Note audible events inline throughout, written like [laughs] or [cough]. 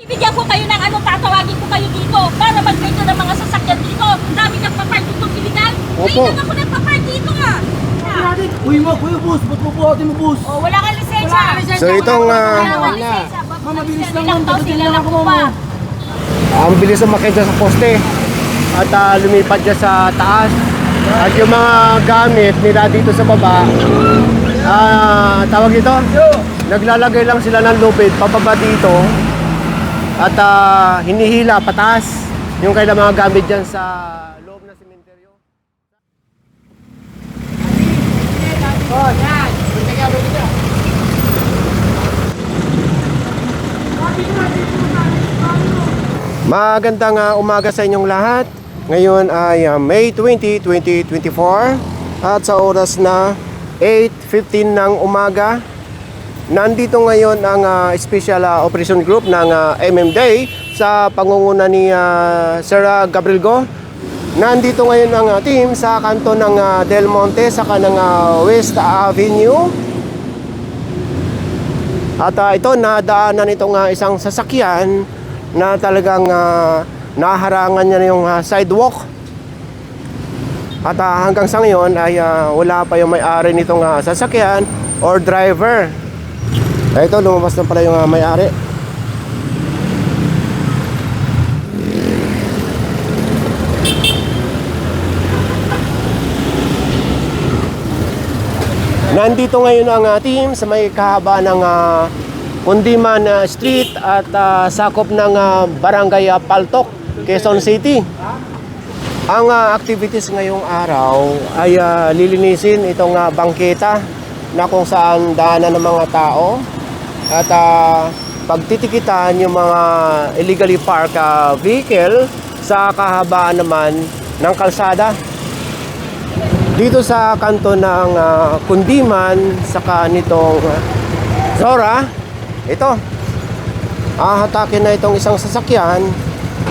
Bibigyan ko kayo ng ano, tatawagin ko kayo dito para mag-radio ng mga sasakyan dito. Ang dami nagpa-park dito, iligal. Opo. Ngayon lang ako nagpa-park dito nga. Uy mo, kuya boss, ba't mo po ate mo boss? Oh, wala kang lisensya. So itong Wala ah, kang lisensya. Mama, bilis lang Ilang yan. taon Pagdating sila lang lang ako, pa. ang bilis umakit dyan sa poste at ah, lumipad dyan sa taas. At yung mga gamit nila dito sa baba, ah, tawag ito, naglalagay lang sila ng lupit pababa dito at ah, hinihila pataas yung kailang mga gamit dyan sa loob ng sementeryo. Magandang ah, umaga sa inyong lahat. Ngayon ay ah, May 20, 2024 at sa oras na 8.15 ng umaga. Nandito ngayon ang ah, Special ah, Operation Group ng ah, MMDA sa pangunguna ni ah, Sir ah, Gabriel Go. Nandito ngayon ang ah, team sa kanto ng ah, Del Monte sa kanang ah, West Avenue. At ah, ito, nadaanan itong ah, isang sasakyan na talagang ah, naharangan niya yung ah, sidewalk. At ah, hanggang sa ngayon ay ah, wala pa yung may-ari nitong ah, sasakyan or driver. Eh, ito, lumabas na pala yung ah, may-ari. Nandito ngayon ang ah, team sa may kahaba ng ah, Kundiman ah, Street at ah, sakop ng ah, Barangay ah, Paltok, Quezon City. Ang ah, activities ngayong araw ay ah, lilinisin itong ah, bangketa na kung saan daanan ng mga tao at ah, pagtitikitan yung mga illegally parked ah, vehicle sa kahabaan naman ng kalsada. Dito sa kanto ng ah, Kundiman, saka nitong ah, Zora, ito, ahatakin na itong isang sasakyan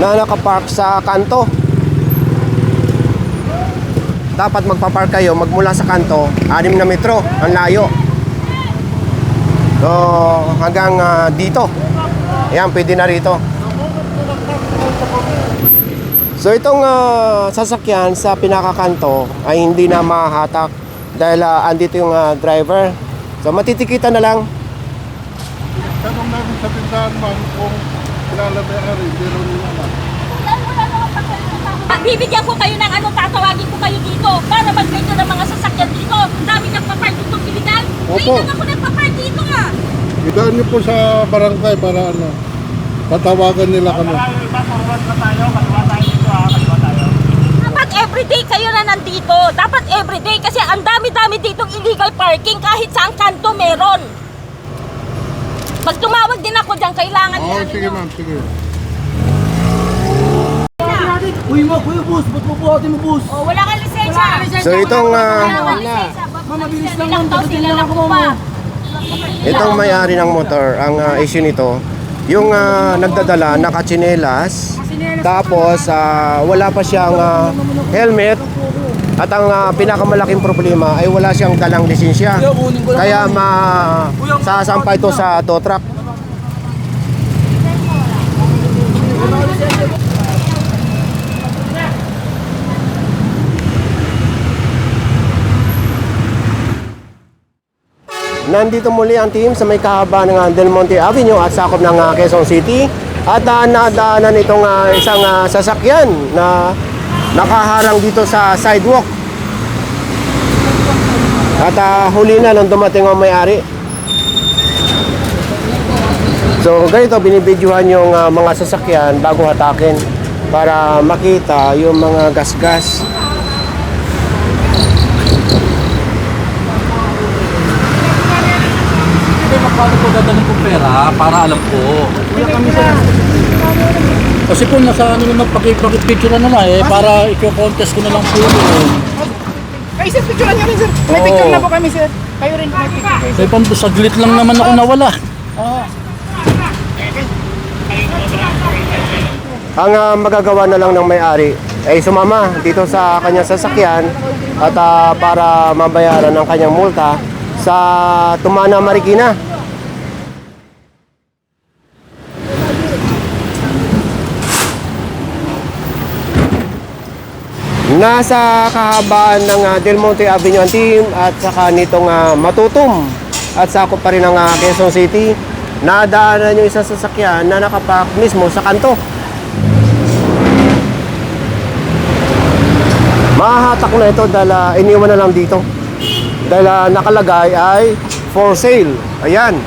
na nakapark sa kanto. Dapat magpapark kayo magmula sa kanto, 6 na metro, ang layo. So, hanggang ah, dito. Ayan, pwede na rito. So itong ah, sasakyan sa pinakakanto ay hindi na mahahatak dahil ah, andito yung ah, driver. So matitikitan na lang. Tanong namin sa tindahan ma'am kung kilala ba rin nila alam. Ah, Bibigyan ko kayo ng ano, tatawagin ko kayo dito para mag-radio ng mga sasakyan dito. Ang dami nagpa-park iligal. Opo. Lang ako nagpa-park dito nga. Idaan niyo po sa barangay para ano, patawagan nila kami. Dapat everyday kayo na nandito. Dapat everyday kasi ang dami-dami ditong illegal parking kahit saan kanto meron. Pag tumawag din ako dyan, kailangan Oo, yan. sige ma'am, sige. Uy mo, kuya boss, ba't mo po ate mo boss? Oh, wala kang lisensya. So itong ah, Wala kang lisensya. Mama, bilis lang Pagdating sila lang ako, pa. itong may-ari ng motor, ang ah, issue nito, yung ah, nagdadala nakachinelas, tapos ah, wala pa siyang ah, helmet, at ang ah, pinakamalaking problema ay wala siyang dalang lisensya. Kaya ma sasampay ito sa tow truck. Nandito muli ang team sa may kahaba ng ah, Del Monte Avenue at sakop ng ah, Quezon City. At uh, nadaanan itong ah, isang ah, sasakyan na nakaharang dito sa sidewalk. At ah, huli na nung dumating ang may-ari. So ganito binibidyohan yung ah, mga sasakyan bago hatakin para makita yung mga gasgas. Hindi, paano ko dadalhin kong pera para alam ko. Kasi po nasa ano naman pakipicture na lang eh para i-contest ko na lang po yun. Ay, sir, picturean nyo rin, sir. May picture na po kami, sir. Kayo rin, may picture. Kaya pang saglit lang naman ako nawala. Ang ah, magagawa na lang ng may-ari ay sumama dito sa kanyang sasakyan at ah, para mabayaran ang kanyang multa sa Tumana Marikina. Nasa kahabaan ng ah, Del Monte Avenue ang team at saka nitong ah, Matutum at sakop pa rin ng ah, Quezon City. Nadaanan yung isang sasakyan na nakapak mismo sa kanto. Mahahatak na ito dahil ah, iniwan na lang dito. Dahil ah, nakalagay ay for sale. Ayan.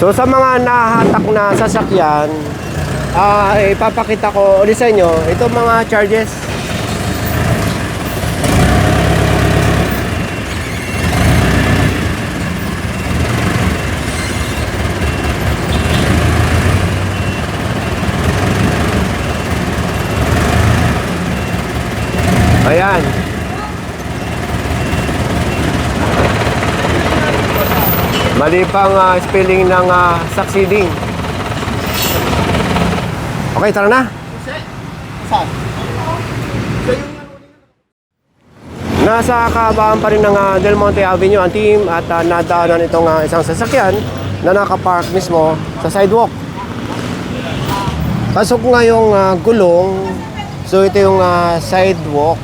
So sa mga nahahatak na sasakyan, ah ipapakita ko ulit sa inyo itong mga charges. Ayan. Mali pang ah, spelling ng ah, succeeding. Okay, tara na. Nasa kahabaan pa rin ng ah, Del Monte Avenue ang team at ah, nadaanan itong ah, isang sasakyan na nakapark mismo sa sidewalk. Pasok nga yung ah, gulong, so ito yung ah, sidewalk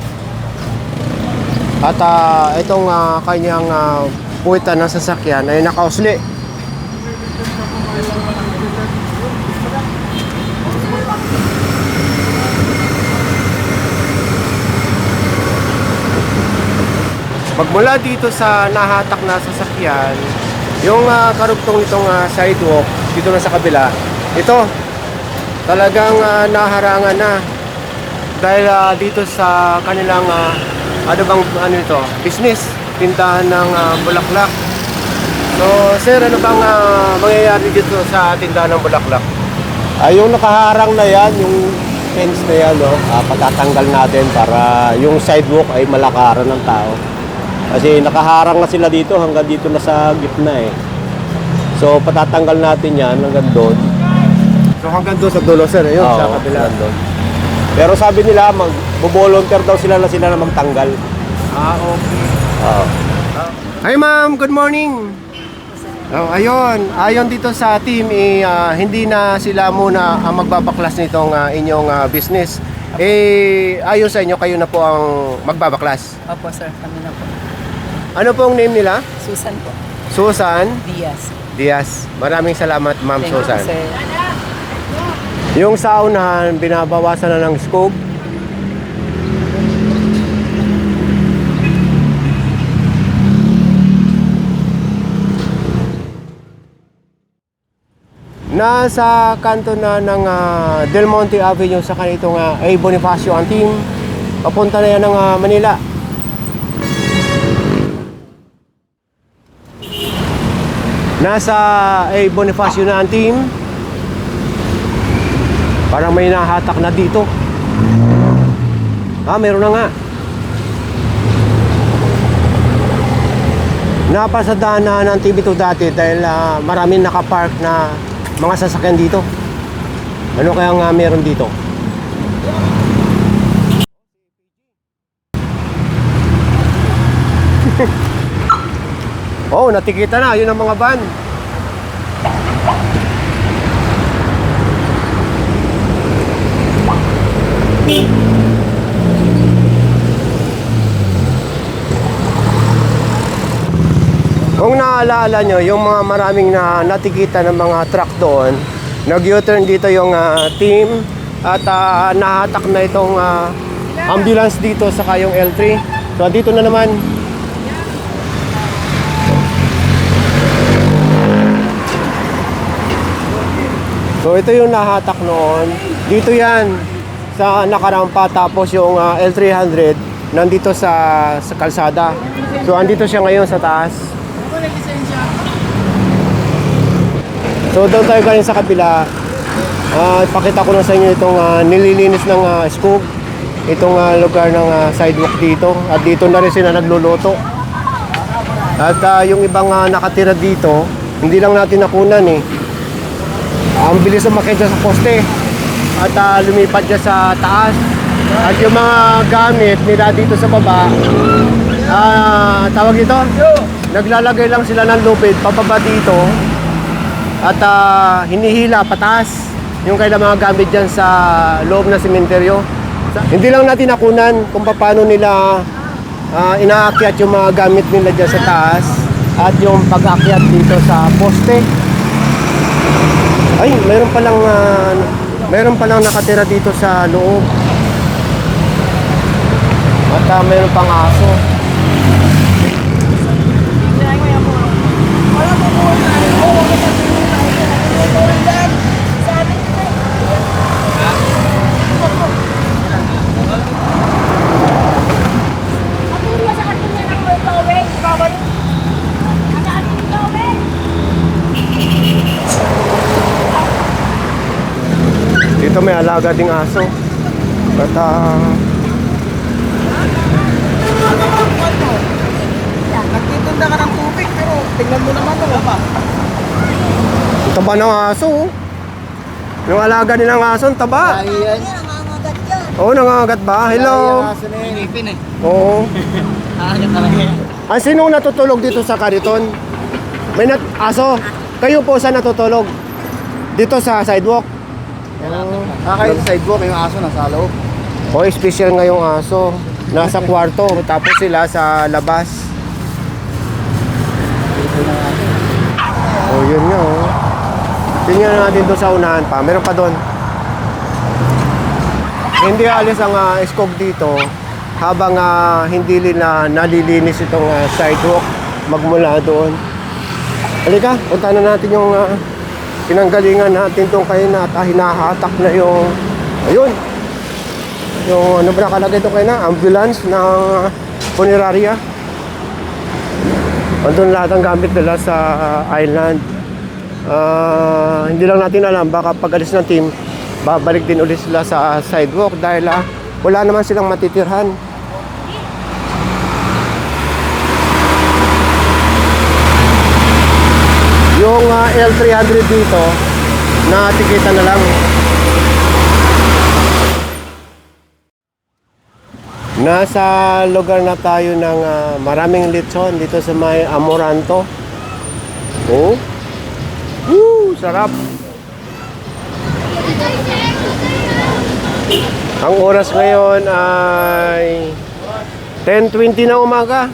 at ah, itong ah, kanyang uh, puwitan ng sasakyan ay nakausli. Magmula dito sa nahatak na sasakyan, yung ah, karugtong nitong ah, sidewalk dito na sa kabila, ito talagang ah, naharangan na dahil ah, dito sa kanilang ah, ano bang ano ito business tindahan ng ah, bulaklak. So sir ano bang ah, mangyayari dito sa tindahan ng bulaklak? Ay yung nakaharang na yan yung fence na yan no ah, patatanggal natin para yung sidewalk ay malakaran ng tao. Kasi nakaharang na sila dito hanggang dito na sa gitna eh. So patatanggal natin yan hanggang doon. So hanggang doon sa dulo sir yun sa kabila. doon. Pero sabi nila, mag-volunteer daw sila na sila na magtanggal. Ah, okay. Oo. Hi ma'am, good morning. Oh, ayun, ayon dito sa team, eh, ah, hindi na sila muna ang magbabaklas nitong ah, inyong ah, business. Eh, ayon sa inyo, kayo na po ang magbabaklas. Opo, sir. Kami na po. Ano pong name nila? Susan po. Susan Diaz. Diaz. Maraming salamat, ma'am Thank Susan. you, sir. Yung sa unahan, binabawasan na ng scope. Nasa kanto na ng ah, Del Monte Avenue sa kanitong uh, A. Bonifacio ang team. Papunta na yan ng ah, Manila. Nasa A. Bonifacio na ang team. Parang may nahatak na dito. Ah, meron na nga. Napasadaan na ng TV2 dati dahil ah, maraming nakapark na mga sasakyan dito. Ano kaya nga meron dito? [laughs] oh, natikita na. Yun ang mga van. Kung naaalala nyo, yung mga maraming na natikita ng mga truck doon, nag-U-turn dito yung ah, team at ah, nahatak na itong ah, ambulance dito sa kayong L3. So dito na naman. So ito yung nahatak noon. Dito yan sa nakarampa tapos yung ah, L300 nandito sa sa kalsada. So andito siya ngayon sa taas. So doon tayo galing sa kabila. Ah, ipakita ko na sa inyo itong ah, nililinis ng uh, scoop. Itong ah, lugar ng ah, sidewalk dito. At dito na rin sila nagluluto. At ah, yung ibang ah, nakatira dito, hindi lang natin nakunan eh. Ang bilis umakyat dyan sa poste. At ah, lumipad dyan sa taas. At yung mga gamit nila dito sa baba, ah, tawag ito? Naglalagay lang sila ng lupit pababa dito. At ah, hinihila pataas yung kailang mga gamit dyan sa loob ng sementeryo. Hindi lang natin nakunan kung paano nila ah, inaakyat yung mga gamit nila dyan sa taas at yung pag-akyat dito sa poste. Ay, meron palang ah, meron palang nakatira dito sa loob. At ah, meron pang aso. Dito may alaga ding aso. At ah, Nagtitinda ka ng tubig, pero tingnan mo naman ito. pa. ang taba ng aso. oh. Yung alaga nilang aso, ang taba. Ayan. Oo, nangangagat ba? Hello. Ipin eh. Oo. [laughs] Ayan talaga. Ang sinong natutulog dito sa kariton? May nat aso. Kayo po sa natutulog? Dito sa sidewalk? Kakayo sa sidewalk, yung aso nasa loob. O, special nga yung aso. Nasa kwarto, tapos sila sa labas. Oh, yun nga, oh. Tingnan natin doon sa unahan pa. Meron pa doon. Hindi alis ang uh, skog dito habang ah, hindi nila nalilinis itong ah, sidewalk magmula doon. Halika, punta na natin yung ah, pinanggalingan natin itong kayo na at ah, hinahatak na yung ayun yung ano ba nakalagay ito kayo na ambulance ng funeraria andun lahat ang gamit nila sa uh, island Ah, hindi lang natin alam baka pag alis ng team babalik din ulit sila sa sidewalk dahil ah, wala naman silang matitirhan yung ah, L300 dito na tikita na lang Nasa lugar na tayo ng ah, maraming litson dito sa may Amoranto. Oh. Sarap. Ang oras ngayon ay 10.20 na umaga.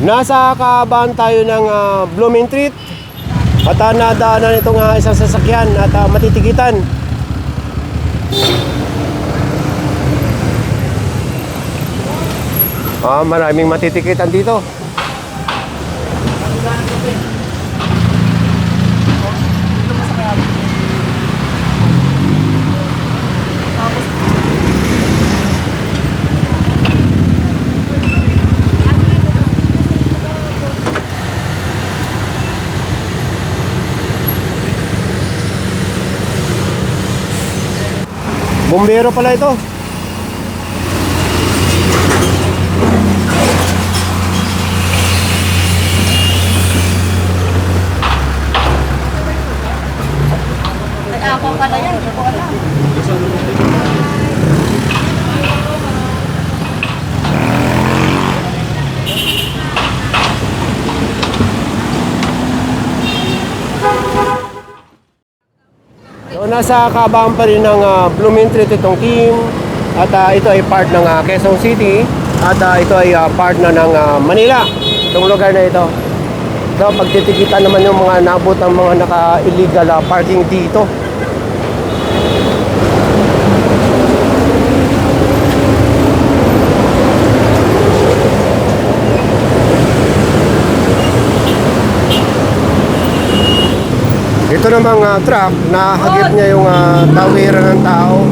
Nasa kaabaan tayo ng ah, Blooming Treat. At uh, nadaanan itong ah, isang sasakyan at ah, matitikitan. Ah, maraming matitikitan dito. Bumbero pala ito. Nasa kabaan pa rin ng uh, Blooming Treat itong team. At ah, ito ay part ng ah, Quezon City. At ah, ito ay ah, part na ng ah, Manila. Itong lugar na ito. So, pagtitikita naman yung mga nabot ng mga naka-illegal ah, parking dito. Namang ah, truck, nahagip niya yung uh, tawiran ng tao.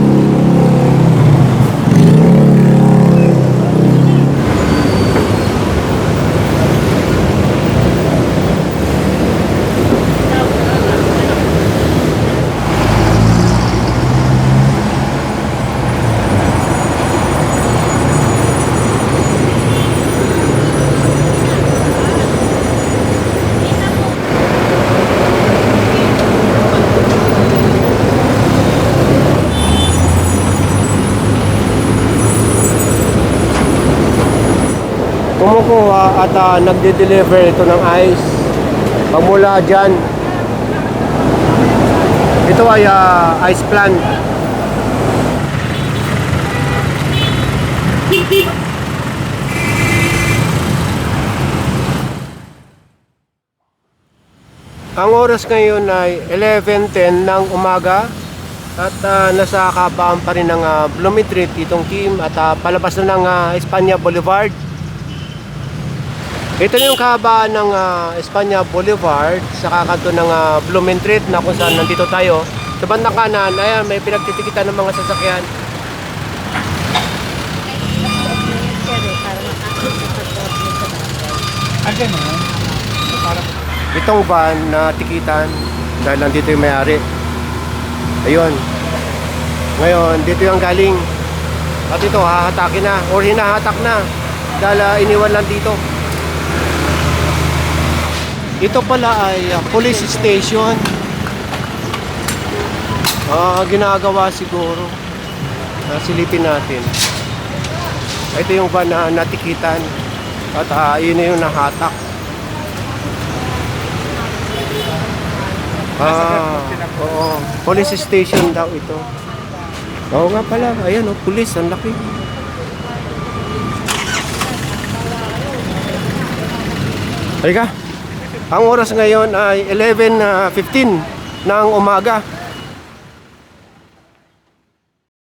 Kumukuha at ah, nagde-deliver ito ng ice. Pagmula dyan, ito ay ah, ice plant. Ang oras ngayon ay 11.10 ng umaga at ah, nasa kabaan pa rin ng uh, Bloomingtreet itong team at ah, palabas na ng ah, Espanya Boulevard. Ito na yung kahabaan ng ah, Espanya Boulevard sa kakanto ng uh, Bloomingtreet na kung saan nandito tayo. Sa bandang kanan, ayan, may pinagtitikitan ng mga sasakyan. Itong van na tikitan dahil nandito yung may-ari. Ayun. Ngayon, dito yung galing. At ito, hahatakin na or hinahatak na dahil ah, iniwan lang dito. Ito pala ay ah, police station. Ah, ginagawa siguro. Ah, silipin natin. Ito yung van na natikitan. At ah, yun na yung nahatak. Ah, oo. Police station daw ito. Oo nga pala. Ayan oh, police. Ang laki. Halika. Ang oras ngayon ay 11.15 ng umaga.